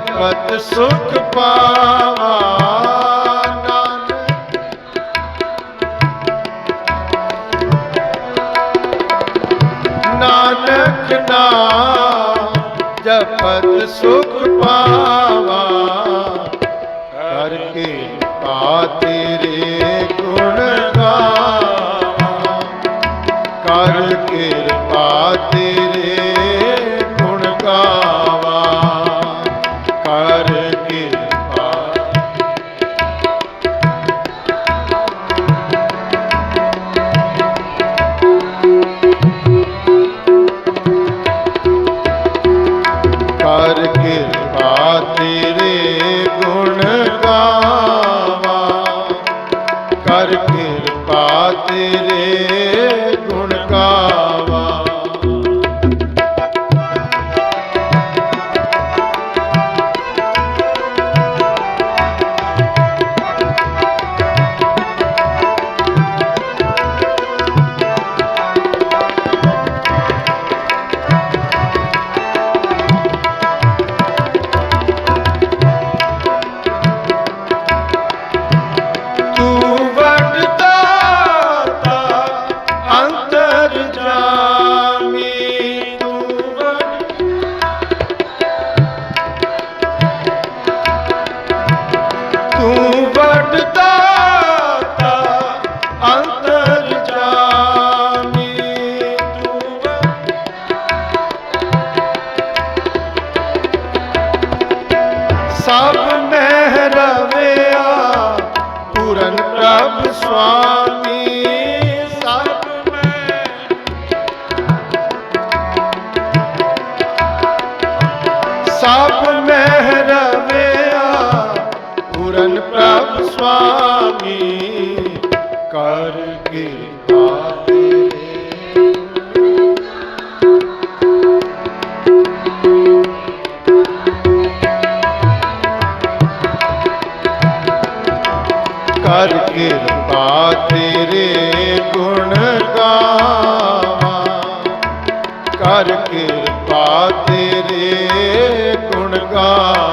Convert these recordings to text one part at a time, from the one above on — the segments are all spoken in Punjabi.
ਜਪਤ ਸੁਖ ਪਾਵਾ ਨਾਨਕ। ਨਾਨਕ ਨਾਮ ਜਪਤ ਸੁਖ ਪਾਵਾ। ਕਰ ਕਿਰਪਾ ਤੇਰੇ ਗੁਣ ਗਾਵਾ। ਕਰ ਕਿਰਪਾ ਤੇਰੇ ਸਭ ਮਹਿ ਰਵਿਆ ਪੂਰਨ ਪ੍ਰਭ ਸੁਆਮੀ ਪੂਰਨ ਪ੍ਰਭ ਸੁਆਮੀ ਕਰ ਕਿਰਪਾ ਤੇਰੇ ਕਰ ਕਿਰਪਾ ਤੇਰੇ ਗੁਣ ਗਾਵਾ। ਕਰ ਕਿਰਪਾ ਤੇਰੇ ਗੁਣ ਗਾਵਾ।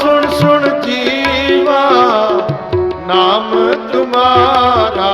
ਸੁਣ ਸੁਣ ਜੀਵਾ ਨਾਮ ਤੁਮਾਰਾ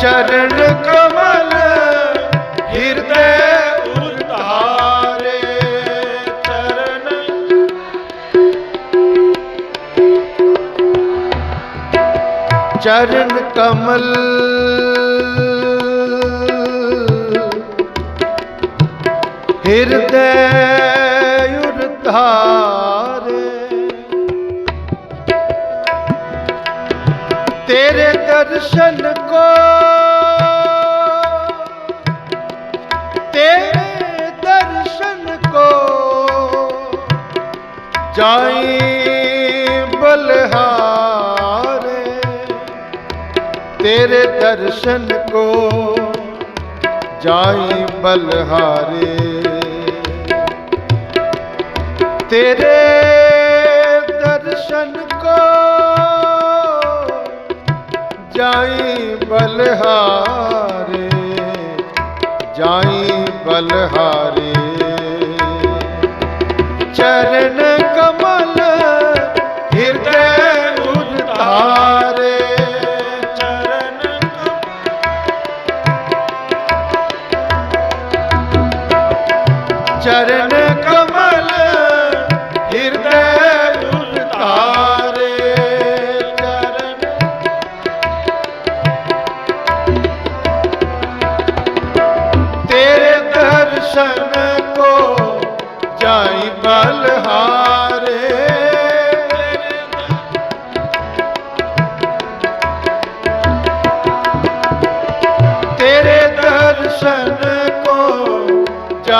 ਚਰਨ ਕਮਲ ਹਿਰਦੇ ਉਤਾਰੇ। ਚਰਨ ਚਰਨ ਕਮਲ ਹਿਰਦੇ ਤੇਰੇ ਦਰਸ਼ਨ ਕੋ। ਤੇਰੇ ਦਰਸ਼ਨ ਕੋ। ਜਾਈ ਬਲਹਾਰੇ। ਤੇਰੇ ਦਰਸ਼ਨ ਕੋ। ਜਾਈ ਬਲਹਾਰੇ। ਤੇਰੇ ਜਾਈ ਬਲਹਾਰੇ ਜਾਈ ਬਲਹਾਰੇ। ਚਰਨ ਕਮਲ ਹਿਰਦੇ ਉਤਾਰੇ। ਚਰਨ ਚਰਨ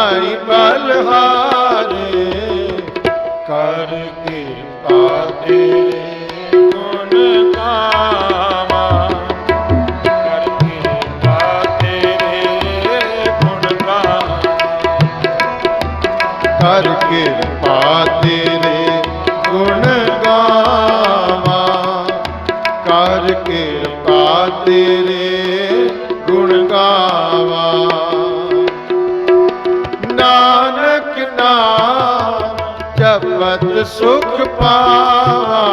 ਜਾਈ ਬਲਹਾਰੇ, ਕਰ ਕਿਰਪਾ ਤੇਰੇ ਗੁਣ ਗਾਵਾਂ ਕਰ ਕਿਰਪਾ ਤੇਰੇ ਗੁਣ ਗਾਵਾਂ ਕਰ ਕਿਰਪਾ ਤੇਰੇ ਗੁਣ ਗਾਵਾਂ। ਕਰ ਕਿਰਪਾ ਤੇਰੇ ਜਪਤ ਸੁਖ ਪਾਵਾਂ।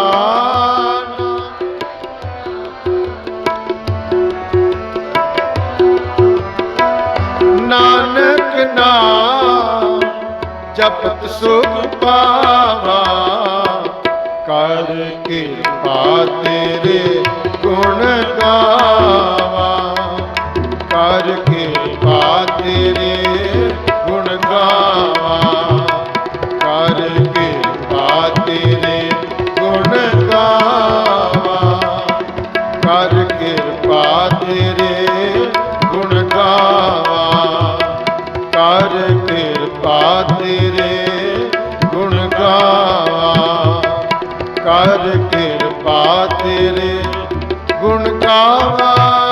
ਨਾਨਕ ਨਾਮ ਜਪਤ ਸੁਖ ਪਾਵਾ। ਕਰ ਕਿਰਪਾ ਤੇਰੇ ਗੁਣ ਗਾਵਾ। ਕਰ ਕਿਰਪਾ ਤੇਰੇ ਗੁਣ ਗਾਵਾ। ਤੇਰੇ ਗੁਣ ਗਾਵਾ। ਕਰ ਕਿਰਪਾ ਤੇਰੇ ਗੁਣ ਗਾਵਾ। ਕਰ ਕਿਰਪਾ ਤੇਰੇ ਗੁਣ ਗਾਵਾ।